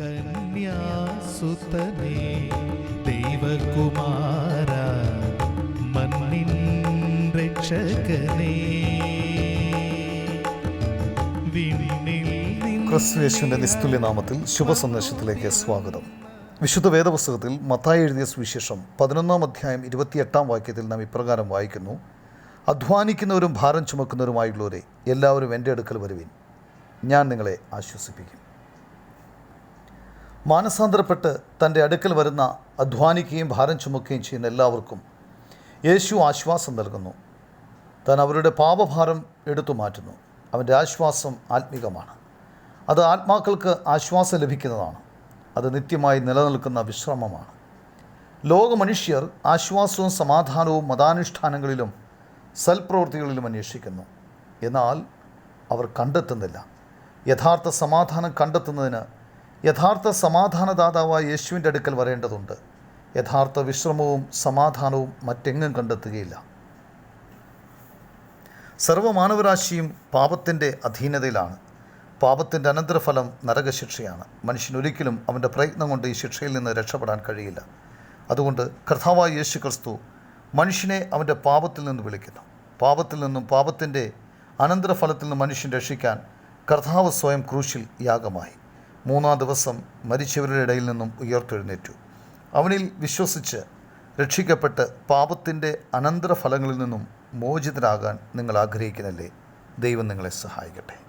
കന്യാസുതനേ ദൈവകുമാര മണ്ണിൻ രക്ഷകനേ. വിണ്ണിൽ നിസ്തുല്യനാമത്തിൽ ശുഭസന്ദേശത്തിലേക്ക് സ്വാഗതം. വിശുദ്ധ വേദപുസ്തകത്തിൽ മത്തായി എഴുതിയ സുവിശേഷം പതിനൊന്നാം അധ്യായം ഇരുപത്തിയെട്ടാം വാക്യത്തിൽ നാം ഇപ്രകാരം വായിക്കുന്നു. അധ്വാനിക്കുന്നവരും ഭാരം ചുമക്കുന്നവരുമായുള്ളവരെ എല്ലാവരും എന്റെ അടുക്കൽ വരുവിൻ. ഞാൻ നിങ്ങളെ ആശ്വസിപ്പിക്കും. മാനസാന്തരപ്പെട്ട് തന്റെ അടുക്കൽ വരുന്ന അധ്വാനിക്കുകയും ഭാരം ചുമക്കുകയും ചെയ്യുന്ന എല്ലാവർക്കും യേശു ആശ്വാസം നൽകുന്നു. താൻ അവരുടെ പാപഭാരം എടുത്തു മാറ്റുന്നു. അവന്റെ ആശ്വാസം ആത്മീകമാണ്. അത് ആത്മാക്കൾക്ക് ആശ്വാസം ലഭിക്കുന്നതാണ്. അത് നിത്യമായി നിലനിൽക്കുന്ന വിശ്രമമാണ്. ലോകമനുഷ്യർ ആശ്വാസവും സമാധാനവും മതാനുഷ്ഠാനങ്ങളിലും സൽപ്രവൃത്തികളിലും അന്വേഷിക്കുന്നു. എന്നാൽ അവർ കണ്ടെത്തുന്നില്ല. യഥാർത്ഥ സമാധാനം കണ്ടെത്തുന്നതിന് യഥാർത്ഥ സമാധാനദാതാവായ യേശുവിന്റെ അടുക്കൽ വരേണ്ടതുണ്ട്. യഥാർത്ഥ വിശ്രമവും സമാധാനവും മറ്റെങ്ങും കണ്ടെത്തുകയില്ല. സർവമാനവരാശിയും പാപത്തിന്റെ അധീനതയിലാണ്. പാപത്തിന്റെ അനന്തരഫലം നരകശിക്ഷയാണ്. മനുഷ്യനൊരിക്കലും അവന്റെ പ്രയത്നം കൊണ്ട് ഈ ശിക്ഷയിൽ നിന്ന് രക്ഷപ്പെടാൻ കഴിയില്ല. അതുകൊണ്ട് കർത്താവായ യേശു ക്രിസ്തു മനുഷ്യനെ അവന്റെ പാപത്തിൽ നിന്ന് വിളിക്കുന്നു. പാപത്തിൽ നിന്നും പാപത്തിന്റെ അനന്തരഫലത്തിൽ നിന്ന് മനുഷ്യൻ രക്ഷിക്കാൻ കർത്താവ് സ്വയം ക്രൂശിൽ യാഗമായി. മൂന്നാം ദിവസം മരിച്ചവരുടെ ഇടയിൽ നിന്നും ഉയർത്തെഴുന്നേറ്റു. അവനിൽ വിശ്വസിച്ച് രക്ഷിക്കപ്പെട്ട് പാപത്തിന്റെ അനന്തരഫലങ്ങളിൽ നിന്നും മോചിതരാകാൻ നിങ്ങൾ ആഗ്രഹിക്കുന്നില്ലേ? ദൈവം നിങ്ങളെ സഹായിക്കട്ടെ.